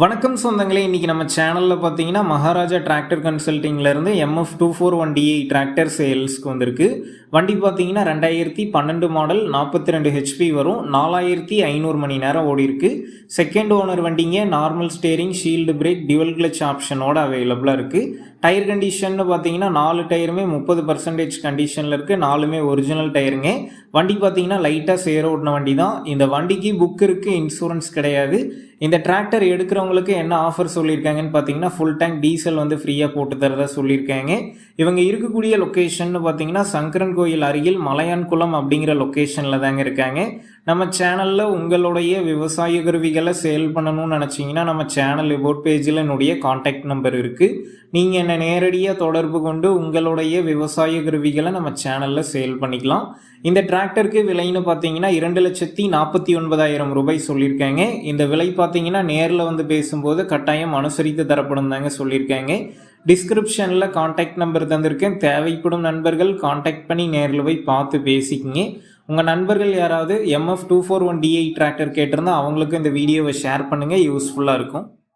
வணக்கம் சொந்தங்களே இன்றைக்கி நம்ம சேனலில் பார்த்தீங்கன்னா Maharaja tractor கன்சல்ட்டிங்லேருந்து MF two four one DI tractor சேல்ஸ்க்கு வந்திருக்கு. வண்டி பார்த்தீங்கன்னா ரெண்டாயிரத்தி பன்னெண்டு மாடல் நாற்பத்தி ரெண்டு ஹெச்பி வரும். நாலாயிரத்தி ஐநூறு மணி நேரம் ஓடி இருக்கு. செகண்ட் ஓனர் வண்டிங்க normal steering shield brake dual clutch ஆப்ஷனோட அவைலபிளாக இருக்குது டயர் கண்டிஷன் பார்த்தீங்கன்னா நாலு டயருமே முப்பது பர்சன்டேஜ் கண்டிஷனில் இருக்குது நாலுமே ஒரிஜினல் டயருங்க வண்டி பார்த்தீங்கன்னா லைட்டாக சேர ஓட்டின வண்டி தான். இந்த வண்டிக்கு புக் இருக்குது இன்சூரன்ஸ் கிடையாது. இந்த டிராக்டர் எடுக்கிறவங்களுக்கு என்ன ஆஃபர் சொல்லியிருக்காங்கன்னு பார்த்தீங்கன்னா ஃபுல் டேங்க் டீசல் வந்து ஃப்ரீயாக போட்டு தரதா சொல்லியிருக்காங்க. இவங்க இருக்கக்கூடிய லொக்கேஷன் பார்த்தீங்கன்னா சங்கரன் கோயில் அருகில் மலையான்குளம் அப்படிங்கிற லொக்கேஷனில் தாங்க இருக்காங்க. நம்ம சேனலில் உங்களுடைய விவசாய கருவிகளை சேல் பண்ணணும்னு நினச்சிங்கன்னா நம்ம சேனல் ரிப்போர்ட் பேஜில் என்னுடைய காண்டாக்ட் நம்பர் இருக்குது நீங்கள் என்னை நேரடியாக தொடர்பு கொண்டு உங்களுடைய விவசாய கருவிகளை நம்ம சேனலில் சேல் பண்ணிக்கலாம். இந்த டிராக்டருக்கு விலைன்னு பார்த்தீங்கன்னா இரண்டு லட்சத்தி நாற்பத்தி ஒன்பதாயிரம் ரூபாய் சொல்லியிருக்காங்க. இந்த விலை பார்த்தீங்கன்னா நேரில் வந்து பேசும்போது கட்டாயம் அனுசரித்து தரப்படும் தாங்க சொல்லியிருக்காங்க. டிஸ்கிரிப்ஷனில் காண்டாக்ட் நம்பர் தந்திருக்கேன். தேவைப்படும் நண்பர்கள் காண்டாக்ட் பண்ணி நேரில் போய் பார்த்து பேசிக்கிங்க. உங்கள் நண்பர்கள் யாராவது MF two four one DI tractor கேட்டிருந்தா அவங்களுக்கும் இந்த வீடியோவை ஷேர் பண்ணுங்கள் யூஸ்ஃபுல்லாக இருக்கும்.